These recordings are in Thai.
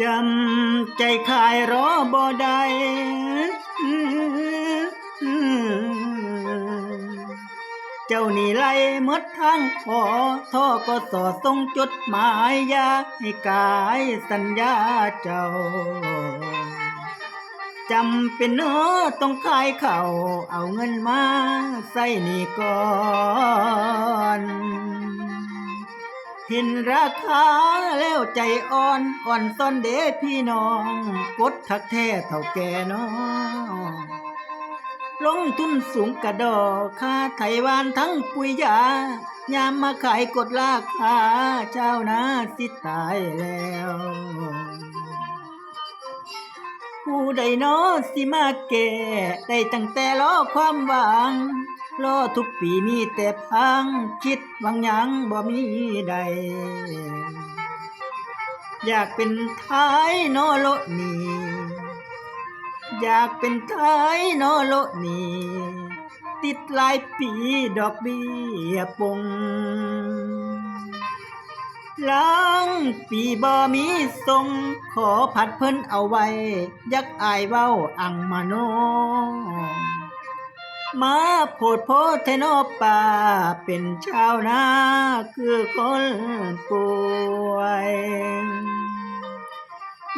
จำใจขายรอบ่ได้เจ้านี่ไล่มดทางขอท่อก็สอส่งจดหมายยาให้กายสัญญาเจ้าจำเป็นเนอต้องขายเขาเอาเงินมาใส่หนี่ก่อน ห็นราคาแล้วใจอ่อนอ่อนซ่อนเดพี่น้องกดทักแท้เท่าแก่น้องลงทุนสูงกระดอค่าไถวานทั้งปุ๋ยยายามมาขายกดราคาเจ้านาสิตายแล้ว ผู้ใดเนอสิมาแก่ได้ตั้งแต่รอความหวัง รอทุกปีมีแต่พังคิดหวังหยังบ่มีใด อยากเป็นท้ายนอโลนีอยากเป็นท้ายนอโลนีติดลายปีดอกเบี้ยปงหลังปีบ่มีทรงขอผัดเพิ่นเอาไว้ ยักอายเว้าอังมาโน มาโพดโพเทโนป่า เป็นชาวนาคือคนป่วย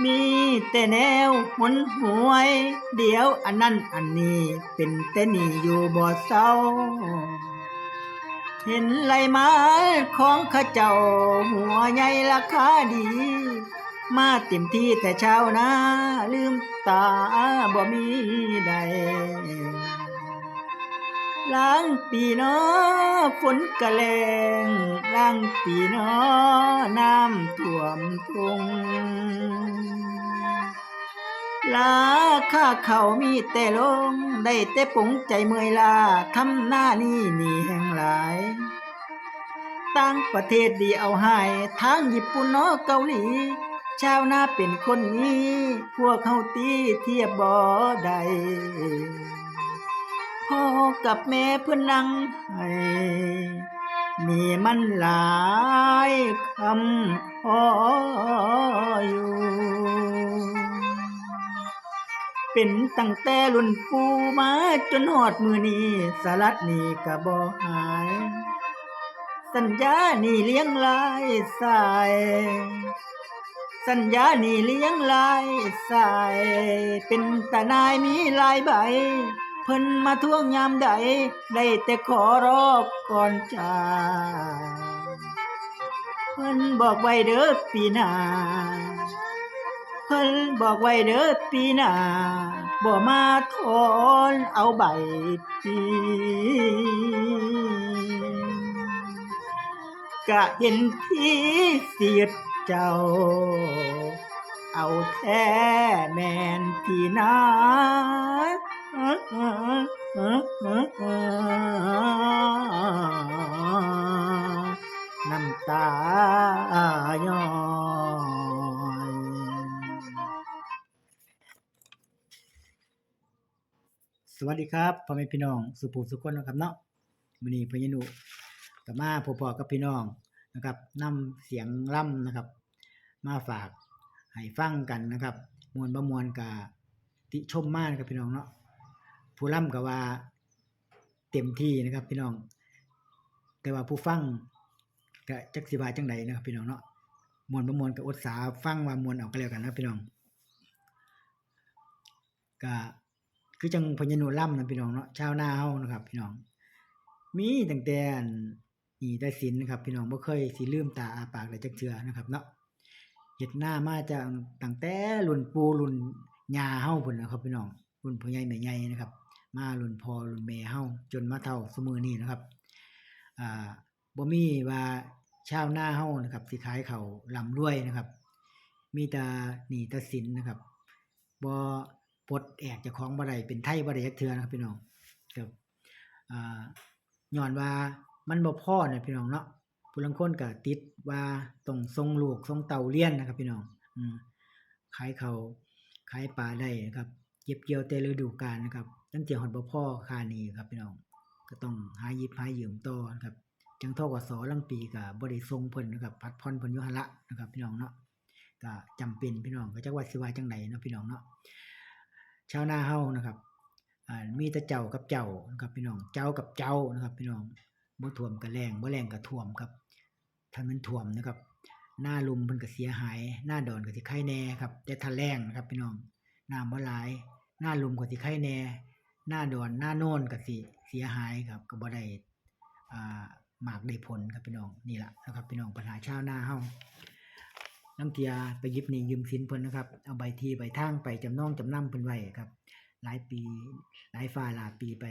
มีแต่แนวหนหวย เดี๋ยวอันนั้นอันนี้เป็นแต่นี่อยู่บ่เศร้า เห็นไหลไม้ของข้าเจ้า หัวใหญ่ราคาดี มาเต็มที่แต่เช้านะลืมตาบ่มีใด ล้างปีนอฝนกะแลงล้างปีนอน้ำท่วมทุ่งลาค่าเขามีแต่ลง ได้แต่ปงใจเมื่อยลาทำหน้านี่นี่แห่งหลายต่างประเทศดีเอาให้ทางญี่ปุ่นนอเกาหลี ชาวนาเป็นคนนี้ พวกเขาตีเทียบบ่ได้ พ่อกับแม่เพื่อนนั่งให้มีมันหลายคำพออยู่ เป็นตั้งแต่รุ่นปู่มาจนหอดมือนี้สลัดนี่กะบ่หาย สัญญานี่เลี้ยงลายสาย สัญญานี่เลี้ยงลายสาย เป็นตานายมีลายใบ เพิ่นมาทวงยามใดได้แต่ขอรอบก่อนจากเพิ่นบอกไว้เด้อปีหน้าเพิ่นบอกไว้เด้อปีหน้าบ่มาทอนเอาใบปีกะเห็นพี่เสียดเจ้า เอาแท้แม่นพี่นา น้ำตาย้อยสวัสดีครับพ่อแม่พี่น้องสุภูสุคนนะครับเนาะมื้อนี้พญานุก็มาพบๆกับพี่น้องนะครับนำเสียงร่ำนะครับ มาฝากให้ฟังกันนะครับ มวลบ่มวลกะติชมมากนะครับพี่น้องเนาะ ผู้ร่ำก็ว่าเต็มที่นะครับพี่น้อง แต่ว่าผู้ฟังก็จักสิว่าจังไดนะครับพี่น้องเนาะมวลบ่มวลก็อดสาฟังว่ามวลเอาก็แล้วกันนะพี่น้องก็คือจังพญานุล่ำนะพี่น้องเนาะชาวนาเฮานะครับ พี่น้อง มีตั้งแต่อันนี่แต่สินนะครับ พี่น้องบ่เคยสิลืมตาอาปากได้จักเทือนะครับเนาะเฮ็ดหน้ามาจากตั้งแต่รุ่นปูรุ่นยาเฮาพุ่นนะครับ พี่น้องรุ่นพ่อใหญ่แม่ใหญ่นะครับ มารุ่นพ่อรุ่นแม่เฮาจนมาเฒ่าซุมื้อนี้นะครับอ่าบ่มีว่าชาวนาเฮานะครับสิขายเขาวร่ำรวยนะครับ มีแต่หนีแต่สินนะครับบ่ปลดแอกเจ้าของบ่ได้เป็นไทบ่ได้จักเทือนะครับพี่น้องครับอ่าย้อนว่ามันบ่พอเนี่ยพี่น้องเนาะผู้ลางคนก็ติดว่าต้องส่งลูกส่งเต้าเรียนนะครับ พี่น้องอืมขายเขาขายปลาได้นะครับ เก็บเกี่ยวแต่ฤดูกาลนะครับ ตั้งแต่ฮอดบ่พอค่านีครับพี่น้องก็ต้องหายิบหายืมต่อนครับจังทอกสอลังปีก็บ่ได้ส่งเพิ่นนะครับพัดผ่อนเพิ่นยู่หั่นละนะครับ พี่น้องเนาะก็จำเป็นพี่น้องก็จักว่าสิว่าจังไดเนาะพี่น้องเนาะชาวนาเฮานะครับอ่ามีแต่เจ้ากับเจ้านะครับพี่น้องเจ้ากับเจ้านะครับ พี่น้องบ่ท่วมก็แรงบ่แรงก็ท่วมครับถ้ามันท่วมนะครับ หน้าลุมเพิ่นก็เสียหาย หน้าดอนก็สิไข่แน่ครับแต่ถ้าแรงนะครับ พี่น้องน้ำบ่หลาย หน้าลุมก็สิไข่แน่ หน้าดอนหน้าโน่นก็สิเสียหายครับก็บ่ได้อ่าหมากได้ผลครับพี่น้องนี่ล่ะนะครับพี่น้องปัญหาชาวนาเฮาลังเทียไปยิบหนี้ยืมสินเพิ่นนะครับเอาใบทีใบทางไปจำนองจำนำเพิ่นไว้ครับ หลายปีหลายฟ้าหลายปีไป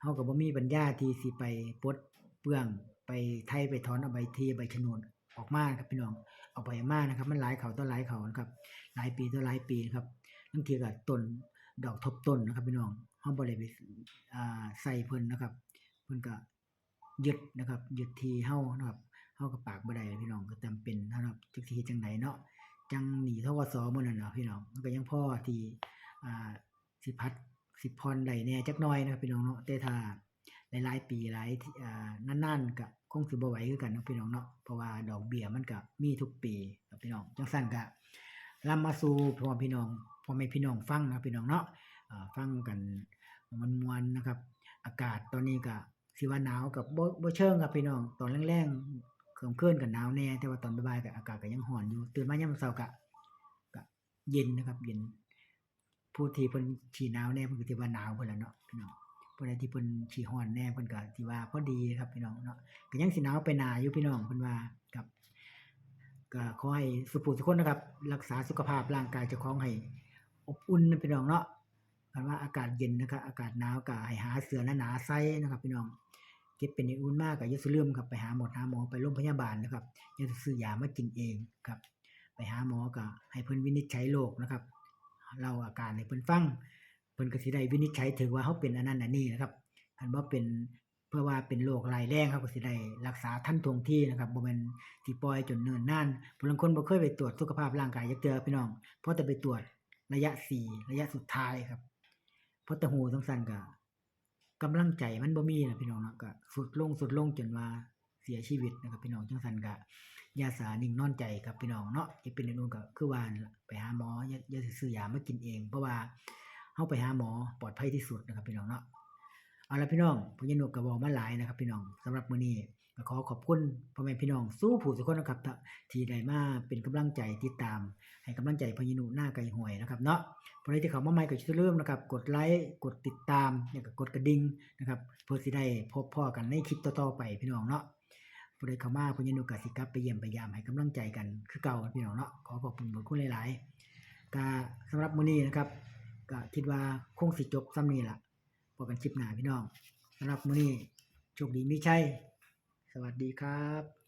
เฮาก็บ่มีปัญญาที่สิไปปลดเปลื้องไปไทยไปถอนเอาใบทีใบโฉนดออกมาครับพี่น้องเอาไปมานะครับ มันหลายเขาต่อหลายเขานะครับ หลายปีต่อหลายปีครับบางทีก็ต้นดอกทบต้นนะครับพี่น้อง เฮาบ่ได้ไปอ่าใส่เพิ่นนะครับ เพิ่นก็ยึดนะครับยึดทีเฮานะครับเฮาก็ปากบ่ได้พี่น้องก็จำเป็นนะครับจักสิเฮ็ดจังไดเนาะจังหนีทกสมื้อนั้นเนาะพี่น้องมันก็ยังพ่อที่อ่าสิพัดสิพรได้แน่จักหน่อยนะครับพี่น้องเนาะแต่ถ้าหลายๆปีหลายอ่านานๆก็คงสิบ่ไหวคือกันนะพี่น้องเนาะเพราะว่าดอกเบี้ยมันก็มีทุกปีครับพี่น้องจังซั่นก็นํมาสู่พ่อพี่น้องพ่อแม่พี่น้องฟังนะพี่น้องเนาะ ฟังกันม่วนๆนะครับ อากาศตอนนี้ก็สิว่าหนาวกับบ่บ่เชิงครับพี่น้องตอนแรงๆเคลื่อนๆก็หนาวแน่แต่ว่าตอนบ่ายๆก็อากาศก็ยังร้อนอยู่ตื่นมายามมื้อเช้าก็ก็เย็นนะครับ เย็นผู้ที่เพิ่นสิหนาวแน่เพิ่นก็สิว่าหนาวพุ่นล่ะเนาะพี่น้องผู้ใดที่เพิ่นสิร้อนแน่เพิ่นก็สิว่าพอดีครับพี่น้องเนาะก็ยังสิหนาวไปหนาอยู่พี่น้องเพิ่นว่าครับก็ขอให้สุขทุกคนนะครับ รักษาสุขภาพร่างกายเจ้าของให้อบอุ่นนะพี่น้องเนาะ กันว่าอากาศเย็นนะครับอากาศหนาวก็ให้หาเสือหนาๆใส่นะครับพี่น้องเก็บเป็นอย่างอุ่นมากก็อย่าซื้อลืมครับไปหาหมอหาหมอไปโรงพยาบาลนะครับย่าซื้อยามากินเองครับ ไปหาหมอก็ให้เพิ่นวินิจฉัยโรคนะครับเล่าอาการให้เพิ่นฟังเพิ่นก็สิได้วินิจฉัยถึงว่าเฮาเป็นอันนั้นอันนี้นะครับคันบ่เป็นเพื่อว่าเป็นโรคร้ายแรงครับก็สิได้รักษาทันทวงที่นะครับบ่แม่นสิปล่อยจนเนิ่นนานผู้ลางคนบ่เคยไปตรวจสุขภาพร่างกายจักเทื่อพี่น้องเพราะแต่ไปตรวจระยะสี่ระยะสุดท้ายครับ พราะแต่หูจังซั่นก็กำลังใจมันบ่มีนะพี่น้องเนาะก็สุดลงสุดลงจนว่าเสียชีวิตนะครับพี่น้องจังซั่นก็ยาสานิ่งนอนใจครับพี่น้องเนาะจะเป็นอันนู้นก็คือว่านั่นไปหาหมออย่าอย่าสิซื้อยามากินเอง เพราะว่าเฮาไปหาหมอปลอดภัยที่สุดนะครับพี่น้องเนาะเอาละพี่น้องพญานุก,ก็บอกมาหลายนะครับ พี่น้องสำหรับมื้อนี้ ขอขอบคุณพ่อแม่พี่น้องสู้ผู้ทุกคนนะครับที่ได้มาเป็นกำลังใจติดตาม ให้กำลังใจพญานุหน้าไก่ห่วยนะครับเนาะผู้ใดที่เขามาใหม่ก็อย่าลืมนะครับ กดไลค์กดติดตามแล้วก็กดกระดิ่งนะครับเพื่อสิได้พบพ่อกันในคลิปต่อๆไปพี่น้องเนาะผู้ใดเขามาพญานุกสิกับไปเยี่ยมไปยามให้กำลังใจกันคือเก่าพี่น้องเนาะขอขอบคุณขอบคุณหลายๆก็สำหรับมื้อนี้นะครับก็คิดว่าคงสิจบซ้ำนี้ล่ะพบกันคลิปหน้าพี่น้องสำหรับมื้อนี้โชคดีมีชัย สวัสดีครับ